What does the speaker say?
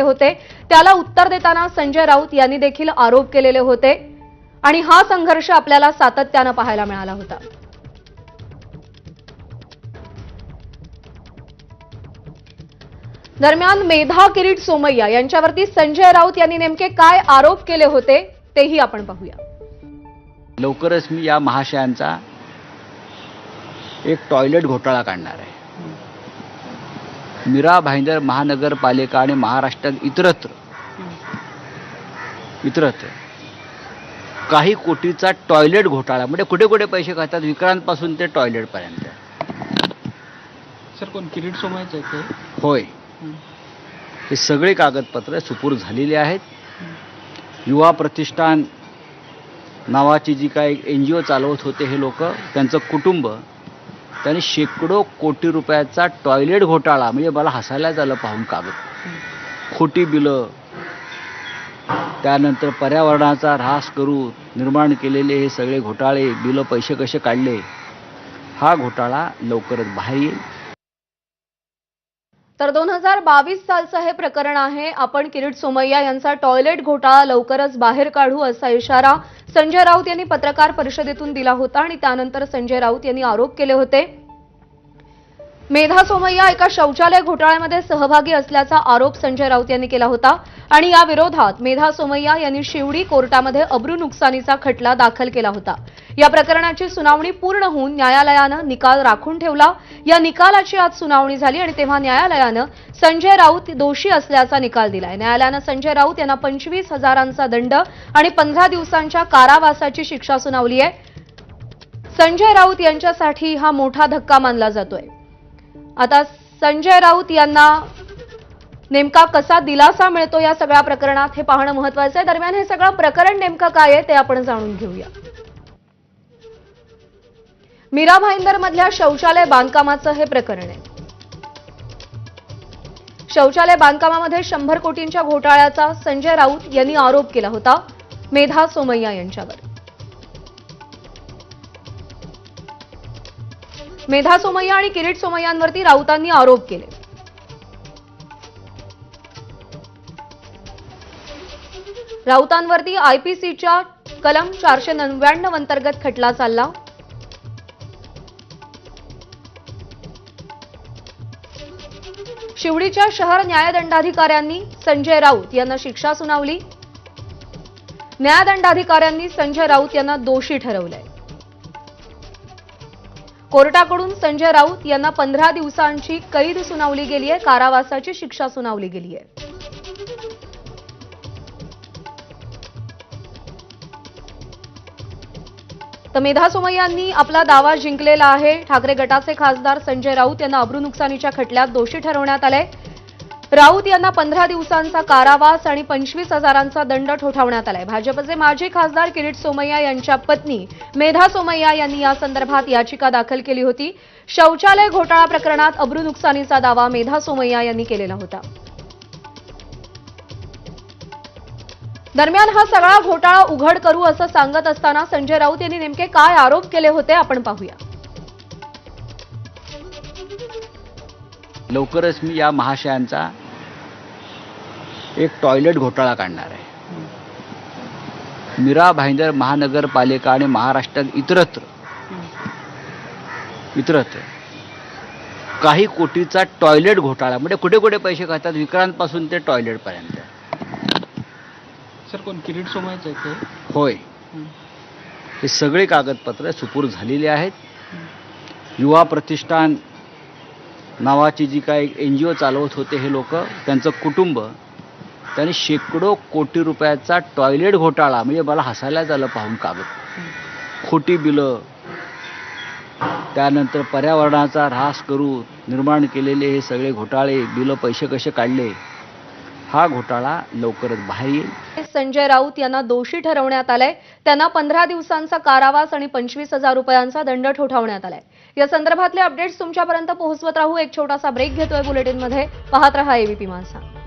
होते. त्याला उत्तर देताना संजय राऊत यांनी देखील आरोप केलेले होते. आणि हा संघर्ष आपल्याला सातत्यानं पाहायला मिळाला होता. दरम्यान मेधा किरीट सोमय्या यांच्यावरती संजय राऊत यांनी नेमके काय आरोप केले होते तेही आपण पाहूया. लवकरच मी या महाशयांचा एक टॉयलेट घोटाळा काढणार आहे. मीरा भाईंदर महानगरपालिका आणि महाराष्ट्रात इतरत्र. इतरत्र. काही कोटीचा टॉयलेट घोटाळा. म्हणजे कुठे कुठे पैसे खातात? विक्रांतपासून ते टॉयलेटपर्यंत सर कोण? किरीट सोमायचं आहे होय. हे सगळे कागदपत्र सुपूर झालेली आहेत. युवा प्रतिष्ठान नावाची जी काय एन जी ओ चालवत होते हे लोक त्यांचं कुटुंब त्यांनी शेकडो कोटी रुपयाचा टॉयलेट घोटाळा म्हणजे मला हसायला झालं पाहून कागद. खोटी बिलं. त्यानंतर पर्यावरणाचा ऱ्हास करून निर्माण केलेले हे सगळे घोटाळे बिलं पैसे कसे काढले? हा घोटाळा लवकरच बाहेर येईल. तर दोन हजार बावीस सालचं हे प्रकरण आहे. आपण किरीट सोमय्या यांचा टॉयलेट घोटाळा लवकरच बाहेर काढू असा इशारा संजय राऊत यांनी पत्रकार परिषदेतून दिला होता आणि त्यानंतर संजय राऊत यांनी आरोप केले होते. मेधा सोमय्या एका शौचालय घोटाळ्यामध्ये सहभागी असल्याचा आरोप संजय राऊत यांनी केला होता. आणि या विरोधात मेधा सोमय्या यांनी शिवडी कोर्टामध्ये अब्रू नुकसानीचा खटला दाखल केला होता. या प्रकरणाची सुनावणी पूर्ण होऊन न्यायालयानं निकाल राखून ठेवला. या निकालाची आज सुनावणी झाली आणि तेव्हा न्यायालयानं संजय राऊत दोषी असल्याचा निकाल दिलाय. न्यायालयानं संजय राऊत यांना पंचवीस हजारांचा दंड आणि पंधरा दिवसांच्या कारावासाची शिक्षा सुनावली आहे. संजय राऊत यांच्यासाठी हा मोठा धक्का मानला जातोय. आता संजय राऊत यांना नेमका कसा दिलासा मिळतो या सगळ्या प्रकरणात हे पाहणं महत्वाचं आहे. दरम्यान हे सगळं प्रकरण नेमकं काय आहे ते आपण जाणून घेऊया. मीरा भाईंदर मधल्या शौचालय बांधकामाचं हे प्रकरण आहे. शौचालय बांधकामामध्ये शंभर कोटींच्या घोटाळ्याचा संजय राऊत यांनी आरोप केला होता. मेधा सोमय्या यांच्यावर. मेधा सोमय्या आणि किरीट सोमय्यांवरती राऊतांनी आरोप केले. राऊतांवरती आयपीसीच्या कलम चारशे नव्याण्णव अंतर्गत खटला चालला. शिवडीच्या शहर न्यायदंडाधिकाऱ्यांनी संजय राऊत यांना शिक्षा सुनावली. न्यायदंडाधिकाऱ्यांनी संजय राऊत यांना दोषी ठरवलंय. कोर्टाकडून संजय राऊत यांना पंधरा दिवसांची कैद सुनावली गेली आहे. कारावासाची शिक्षा सुनावली गेली आहे. तर मेधा सोमय्यांनी आपला दावा जिंकलेला आहे. ठाकरे गटाचे खासदार संजय राऊत यांना अब्रू नुकसानीच्या खटल्यात दोषी ठरवण्यात आले राऊत यांना पंधरा दिवसांचा कारावास आणि पंचवीस हजारांचा दंड ठोठावण्यात आलाय. भाजपचे माजी खासदार किरीट सोमय्या यांच्या पत्नी मेधा सोमय्या यांनी या संदर्भात याचिका दाखल केली होती. शौचालय घोटाळा प्रकरणात अब्रू नुकसानीचा दावा मेधा सोमय्या यांनी केलेला होता. दरम्यान हा सगळा घोटाळा उघड करू असं सांगत असताना संजय राऊत यांनी नेमके काय आरोप केले होते आपण पाहूया. लवकरच मी या महाशयांचा एक टॉयलेट घोटाळा काढणार आहे. मीरा भाईंदर महानगरपालिका आणि महाराष्ट्रात इतरत्र इतरत्र काही कोटीचा टॉयलेट घोटाळा म्हणजे कुठे कुठे पैसे खातात विक्रांतपासून ते टॉयलेटपर्यंत सर कोण किरीट सोमायचं आहे ते? होय. हे सगळे कागदपत्र सुपूर झालेली आहेत. युवा प्रतिष्ठान नावाची जी काय एन जी ओ चालवत होते हे लोक त्यांचं कुटुंब त्यांनी शेकडो कोटी रुपयाचा टॉयलेट घोटाळा म्हणजे मला हसायला झालं पाहून कागद. खोटी बिलं. त्यानंतर पर्यावरणाचा ऱ्हास करून निर्माण केलेले हे सगळे घोटाळे बिलं पैसे कसे काढले? हा घोटाळा लवकरच बाहेर येईल. संजय राऊत यांना दोषी ठरवण्यात आलाय. त्यांना पंधरा दिवसांचा कारावास आणि पंचवीस हजार रुपयांचा दंड ठोठावण्यात आलाय. या संदर्भातले अपडेट्स तुमच्यापर्यंत पोहोचवत राहू. एक छोटासा ब्रेक घेतोय बुलेटिनमध्ये. पाहत रहा एबीपी माणसा.